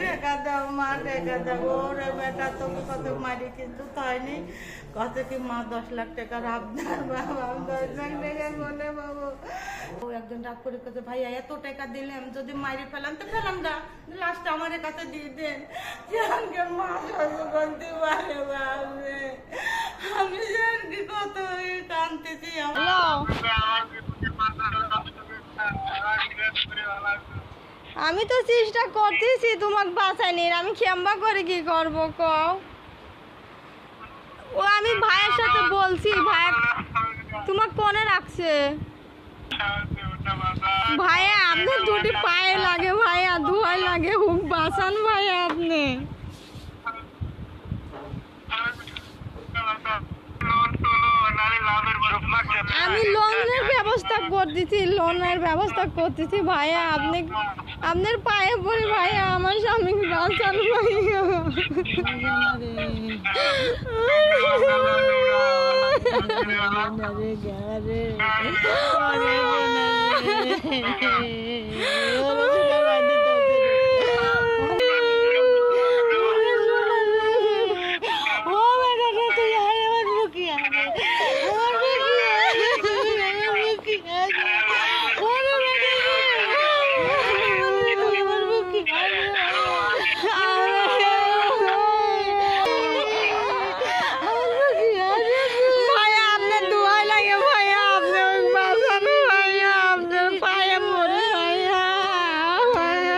তোকে কত মারি কিন্তু কত কি মা দশ লাখ বাবা বাবু ও একজন রাগ করে কত ভাইয়া এত টাকা দিলাম যদি মারি ফেলাম তো ফেলাম না লাস্ট আমার কাছে দিয়ে দেন মা করতে পারে বাবরে আমি জানকে কত কানতেছি আমার আমি তো চেষ্টা করতেছি তোমাকে বাঁচাইনি আমি খেম্বা করে কি করব কও? ও, আমি ভাইয়ের সাথে বলছি, ভাই। তোমাকে কোনে রাখছে। ভাইয়া আপনি দুটি পায়ে লাগে, ভাইয়া। ধোয়া লাগে। হুক বাঁচান ভাইয়া আপনি। আমি লোনের ব্যবস্থা করতেছি লোনের ব্যবস্থা করতেছি ভাইয়া আপনি আপনার পায়ে পড়ে ভাইয়া আমার স্বামী বাঁচান ভাইয়া বেটা রে তুই আরে আমার মুখে আগে আমার মুখে আগে আমার মুখে আগে ওরে বেটা রে আমার মুখে আগে ভাইয়া আপনার দোয়াই লাগে ভাইয়া আপনি বাঁচান ভাইয়া আপনার পায়ে পড়ে ভাইয়া ভাইয়া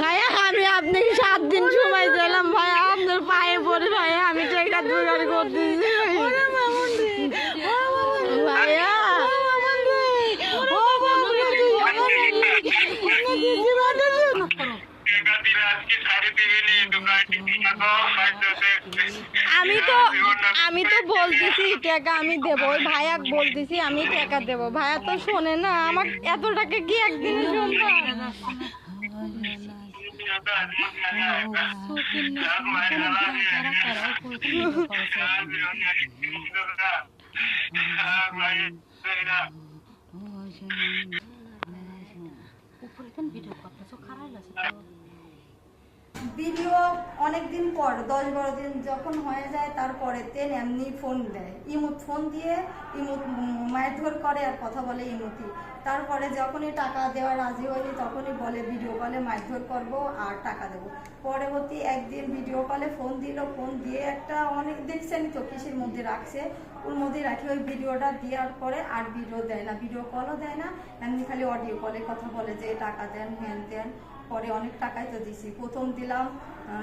ভাইয়া আমি আপনাকে সাত দিন সময় দিলাম ভাইয়া আপনার পায়ে পড়ে ভাইয়া আমি টাকা জোগাড় করতেছি ভাইয়া আমি তো আমি তো বলতেছি টাকা আমি দেবো, ওই ভাইয়া বলতেছি আমি টাকা দেবো। ভাইয়া তো শোনে না, আমার এত টাকা কি একদিনে শুনব ভিডিও অনেক দিন পর, দশ বারো দিন যখন হয়ে যায়, তারপরে তেন এমনি ফোন দেয়। ইমুত ফোন দিয়ে, ইমুত মারধর করে আর কথা বলে ইমুতি। তারপরে যখনই টাকা দেওয়া রাজি হয়নি, তখনই বলে ভিডিও কলে মারধর করব আর টাকা দেবো। পরবর্তী একদিন ভিডিও কলে ফোন দিল। ফোন দিয়ে একটা অনেক দেখছেন তো কিসের মধ্যে রাখছে। ওর মধ্যে রাখি ওই ভিডিওটা দেওয়ার পরে আর ভিডিও দেয় না ভিডিও কলও দেয় না। এমনি খালি অডিও কলে কথা বলে যে, টাকা দেন হ্যান দেন পরে অনেক টাকাই তো দিছি। প্রথম দিলাম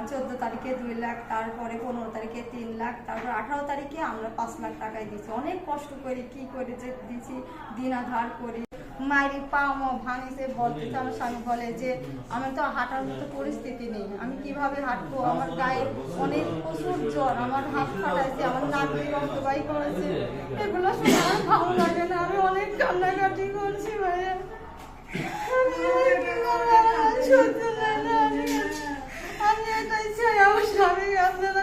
চোদ্দ তারিখে দুই লাখ, তারপরে পনেরো তারিখে তিন লাখ, তারপর আঠারো তারিখে আমরা পাঁচ লাখ টাকাই দিছি। অনেক কষ্ট করে কি করে যে দিছি, দিন আধার করে। মায়ের পা ভাঙিছে বলতে তো আমার স্বামী বলে যে আমি তো হাঁটার মতো পরিস্থিতি নেই। আমি কীভাবে হাঁটবো? আমার গায়ে অনেক প্রচুর জ্বর। আমার হাত ফাটাইছে, আমার নাক দিয়ে রক্ত বাই করেছে। এগুলো শুনে আমার ভালো লাগে না। আমি অনেক কান্নাকাটি করছি, ভাইয়া। আমি আর কি করব? আমার সহ্য হয় না,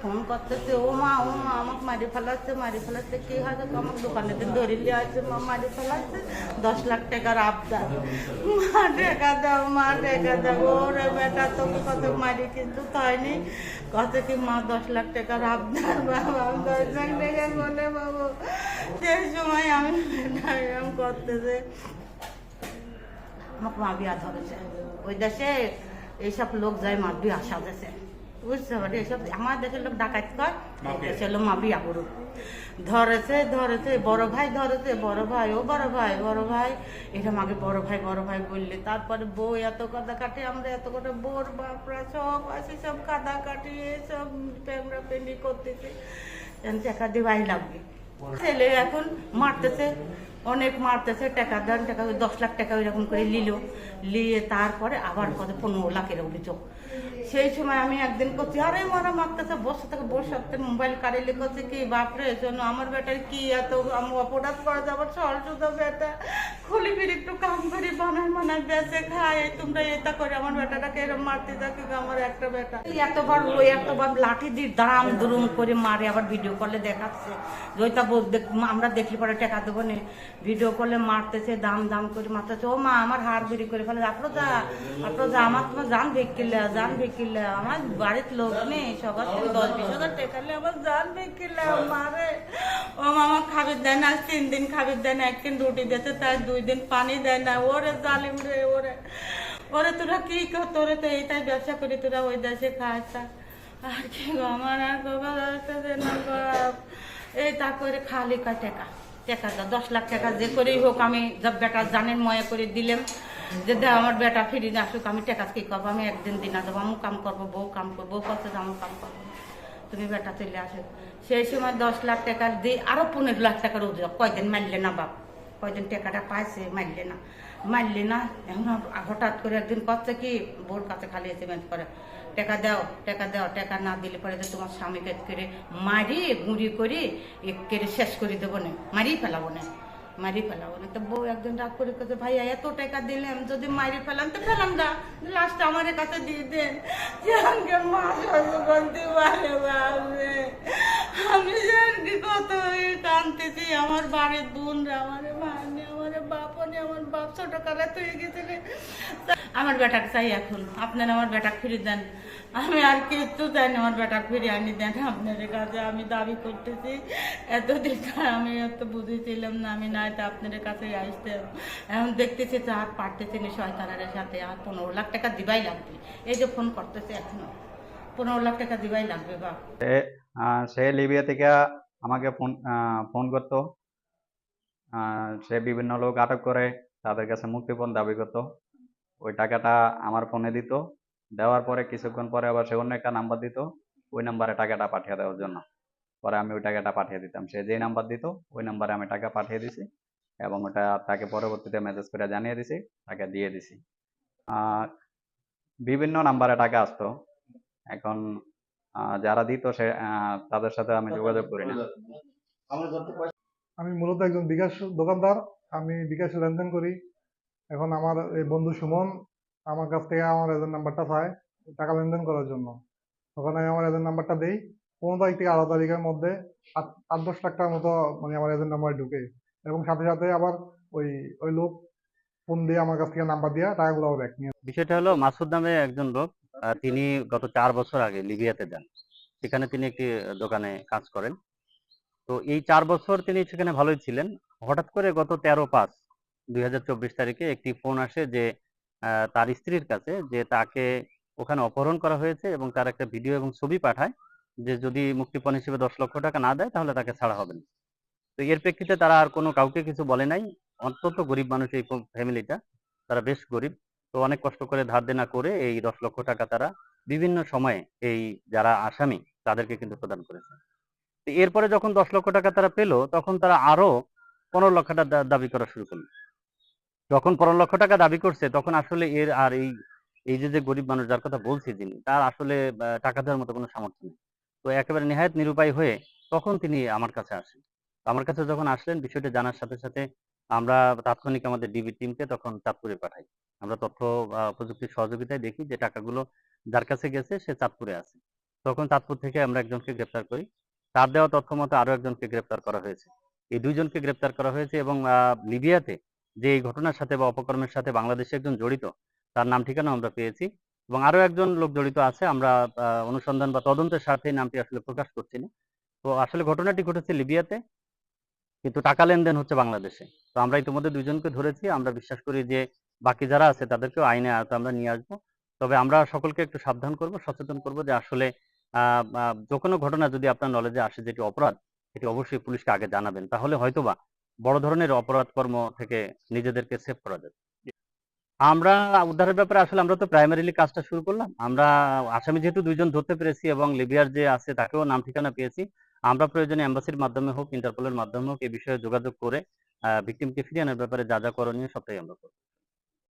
ফোন করতেছে, ও মা ও মা, আমাকে মারি ফেলাচ্ছে মারি ফেলাচ্ছে, কি হয়তো তো আমাকে দোকানে দিন ধরে নিয়ে আছে, মা, মারি ফেলাচ্ছে, দশ লাখ টাকার আবদার। মা টাকা দাও, মা টাকা দাও, ওরে বেটা, তোকে কত মারি, কিন্তু হয়নি কত কি, মা, দশ লাখ টাকার আবদার বাবা দশ লাখ টাকা বলে বাবু। সেই সময় আমি এরকম করতেছে। আমাকে মা বিয়া ধরেছে। ওই দেশে এইসব লোক যায় মা বিয়া সাজেছে বুঝতে পারি এসব আমার দেশের লোক ডাকাত কর দেশের লোক মা করুক। ধরেছে ধরেছে বড় ভাই ধরেছে বড় ভাই ও বড় ভাই বড় ভাই। এটা মাকে বড় ভাই বড় ভাই বললে তারপরে বউ এত কাদা কাটি আমরা এত করে বোর বাপরা সব আছে সব কাদা কাটিয়ে সব প্যামরা পেন্ডি করতেছে। টাকা দিয়ে ভাই লাগবে। ছেলে এখন মারতেছে অনেক মারতেছে টাকা দেন টাকা দশ লাখ টাকা ওইরকম করে নিল। নিয়ে তারপরে আবার কত পনেরো লাখের অভিযোগ। সেই সময় আমি একদিন করছি আরে মারা মারতেছে বসে থেকে, বসে থাকতে মোবাইল কারেলে করছে কি বাপরে জন্য আমার বেটার কি এত আমি অপরাধ করা যাবার সহজ শুধু বেটা, খুলি ফিরে একটু কাম করে বানায় বানায় বেঁচে খায় তোমরা এটা করে, আমার বেটাটাকে এরকম মারতে থাকি আমার একটা বেটা এতবার ওই এতবার লাঠি দিয়ে দাম দুরুম করে মারে, আবার ভিডিও কলে দেখাচ্ছে। ওইটা আমরা দেখলি পরে টাকা দেবো নে। ভিডিও কলে মারতেছে, দাম দাম করে মারতেছে, ও মা, আমার হাড় বেরি করে ফেলে আপনার যা আপনার যা আমার তোমার জান ভেকিলে জান ভেকিলে আমার বাড়ির লোক নেই, সবার থেকে দশ বিশ হাজার টাকালে আমার জান ভেকিলে মারে ও মামা খাবার দেয় না, তিন দিন খাবার দেয় না, একদিন রুটি দিতে তার দুই দিন পানি দেয় না। ওরে জালিম রে, ওরে। ওরে, তোরা কি কর, তোরে তো এইটাই ব্যবসা করি, তোরা ওই দেশে খাস আর কি আমার আর আসতেছে এই তা করে খালি কা টাকা। টাকা দশ লাখ টাকা যে করেই হোক, আমি যা বেটা জানের ময়া করে দিলাম। যে দেখ আমার বেটা ফিরি না আসুক, আমি টাকা কি করব? আমি একদিন দিনা দেবো, আমি কাম করব, বউ কাম করব, বউ করতে আমি কাম করব। তুমি বেটা চলে আসো। সেই সময় দশ লাখ টাকা দিয়ে আরও পনেরো লাখ টাকার অভিযোগ কয়দিন মারলে না বাপ? কয়দিন টাকাটা পাইছে, মারলে না। মারলে না, এখন হঠাৎ করে একদিন করছে কি বোর কাছে খালি এসএমএস করে, টাকা দাও টাকা দাও, টাকা না দিলে পরে যে তোমার স্বামীকে করে মারি, গুঁড়ি করি করে শেষ করে দেবো না মারি ফেলাবো না। মারি ফেলাবো না তো বউ একজন রাগ করে কাছে ভাইয়া, এত টাকা দিলাম যদি মারি ফেলাম, তো ফেলাম না। লাস্ট আমার কাছে দিয়ে দেন। যে আমাকে মা সর্বগন্তি পারে আমি জানি কত কানতেছি আমার বাড়ির বোনরা, আমার ভাই আমার বাপ নেই আমার বাপ ছোট কালে তুই গেছিলে। আমার বেটাকে চাই এখন, আপনারা আমার বেটা ফিরে দেন। আমি আর কিচ্ছু চাই না, আমার বেটা ফিরে আনি দেন আপনার কাছে। আমি দাবি করতেছি, এতদিন আমি এত বুঝেছিলাম না, আমি না এটা আপনাদের কাছে আসতে। এখন দেখতেছি তো আর পারতেছি না শয়তানের সাথে। আর পনেরো লাখ টাকা দিবাই লাগবে। এই যে ফোন করতেছে এখনও। পনেরো লাখ টাকা দিবাই লাগবে বা সে লিবিয়া থেকে আমাকে ফোন ফোন করতো। সে বিভিন্ন লোক আটক করে তাদের কাছে মুক্তিপণ দাবি করতো। ওই টাকাটা আমার ফোনে দিত। দেওয়ার পরে কিছুক্ষণ পরে আবার সে অন্য একটা নাম্বার দিত। ওই নাম্বারে টাকাটা পাঠিয়ে দেওয়ার জন্য। পরে আমি ওই টাকাটা পাঠিয়ে দিতাম। সে যেই নাম্বার দিত, ওই নাম্বারে আমি টাকা পাঠিয়ে দিছি এবং ওটা তাকে পরবর্তীতে মেসেজ করে জানিয়ে দিছি, তাকে দিয়ে দিছি। বিভিন্ন নাম্বারে টাকা আসতো। এখন যারা দিত সে তাদের সাথে আমি যোগাযোগ করি না। আমি মূলত একজন বিকাশ দোকানদার আমি বিকাশে লেনদেন করি। এখন আমার এই বন্ধু সুমন আমার কাছ থেকে আমার এজেন্ট নাম্বারটা চায় টাকা লেনদেন করার জন্য। তখন আমি আমার এজেন্ট নাম্বারটা দিই। পনেরো তারিখ থেকে আঠারো তারিখের মধ্যে আট আট দশ লাখ টাকার মতো মানে আমার এজেন্ট নাম্বার ঢুকে। এবং সাথে সাথে আবার ওই ওই লোক ফোন দিয়ে আমার কাছ থেকে নাম্বার দিয়ে টাকাগুলো ব্যাক নিয়ে। বিষয়টা হলো মাসুদ নামে একজন লোক। তিনি গত চার বছর আগে লিবিয়াতে যান। সেখানে তিনি একটি দোকানে কাজ করেন। তো এই চার বছর তিনি সেখানে ভালোই ছিলেন। হঠাৎ করে গত তেরো পাঁচ দুই তারিখে একটি ফোন আসে যে তার স্ত্রীর কাছে যে তাকে ওখানে অপহরণ করা হয়েছে এবং তার একটা ভিডিও এবং ছবি পাঠায় যে যদি মুক্তিপণ হিসেবে দশ লক্ষ টাকা না দেয় তাহলে তাকে ছাড়া হবে না। তো এর প্রেক্ষিতে তারা আর কোনো কাউকে কিছু বলে নাই। অন্তত গরিব মানুষ এই ফ্যামিলিটা। তারা বেশ গরিব। তো অনেক কষ্ট করে ধার দেনা করে এই দশ লক্ষ টাকা তারা বিভিন্ন সময়ে এই যারা আসামি, তাদেরকে কিন্তু প্রদান করেছে। এরপরে যখন দশ লক্ষ টাকা তারা পেল, তখন তারা আরও পনেরো লক্ষ টাকা দাবি করা শুরু করল। যখন পনেরো লক্ষ টাকা দাবি করছে, তখন আসলে এর আর এই এই যে যে গরিব মানুষ যার কথা বলছি যিনি, তার আসলে টাকা দেওয়ার মতো কোনো সামর্থ্য নেই। তো একেবারে নেহায়ত নিরুপায় হয়ে তখন তিনি আমার কাছে আসেন। আমার কাছে যখন আসলেন, বিষয়টা জানার সাথে সাথে আমরা তাৎক্ষণিক আমাদের ডিবি টিমকে তখন চাঁদপুরে পাঠাই। আমরা তথ্য প্রযুক্তির সহযোগিতায় দেখি যে টাকাগুলো যার কাছে গেছে সে চাঁদপুরে আছে। তখন চাঁদপুর থেকে আমরা একজনকে গ্রেপ্তার করি। তার দেওয়া তথ্য মতো আরও একজনকে গ্রেপ্তার করা হয়েছে। এই দুইজনকে গ্রেপ্তার করা হয়েছে এবং লিবিয়াতে যে এই ঘটনার সাথে বা অপকর্মের সাথে বাংলাদেশে একজন জড়িত, তার নাম ঠিকানা আমরা পেয়েছি এবং আরও একজন লোক জড়িত আছে। আমরা অনুসন্ধান বা তদন্তের স্বার্থে নামটি আসলে প্রকাশ করছি না। তো আসলে ঘটনাটি ঘটেছে লিবিয়াতে, কিন্তু টাকা লেনদেন হচ্ছে বাংলাদেশে। তো আমরা ইতিমধ্যে দুইজনকে ধরেছি। আমরা বিশ্বাস করি যে বাকি যারা আছে তাদেরকেও আইনে আয়তে আমরা নিয়ে আসব। তবে আমরা সকলকে একটু সাবধান করব, সচেতন করব যে আসলে যে কোনো ঘটনা যদি আপনার নলেজে আসে, যেটি অপরাধ এটি অবশ্যই পুলিশকে আগে জানাবেন। তাহলে হয়তোবা বড় ধরনের অপরাধ কর্ম থেকে নিজেদেরকে সেভ করা যাবে। আমরা উদ্ধারের ব্যাপারে আসলে আমরা তো প্রাইমারিলি কাজটা শুরু করলাম। আমরা আসামি যেহেতু দুইজন ধরতে পেরেছি এবং লিবিয়ার যে আছে তাকেও নাম ঠিকানা পেয়েছি। আমরা প্রয়োজনে এম্বাসির মাধ্যমে হোক, ইন্টারপোলের মাধ্যমে হোক, এ বিষয়ে যোগাযোগ করে ভিকটিমকে ফিরিয়ে আনার ব্যাপারে যা যা করণীয় সবটাই আমরা করব।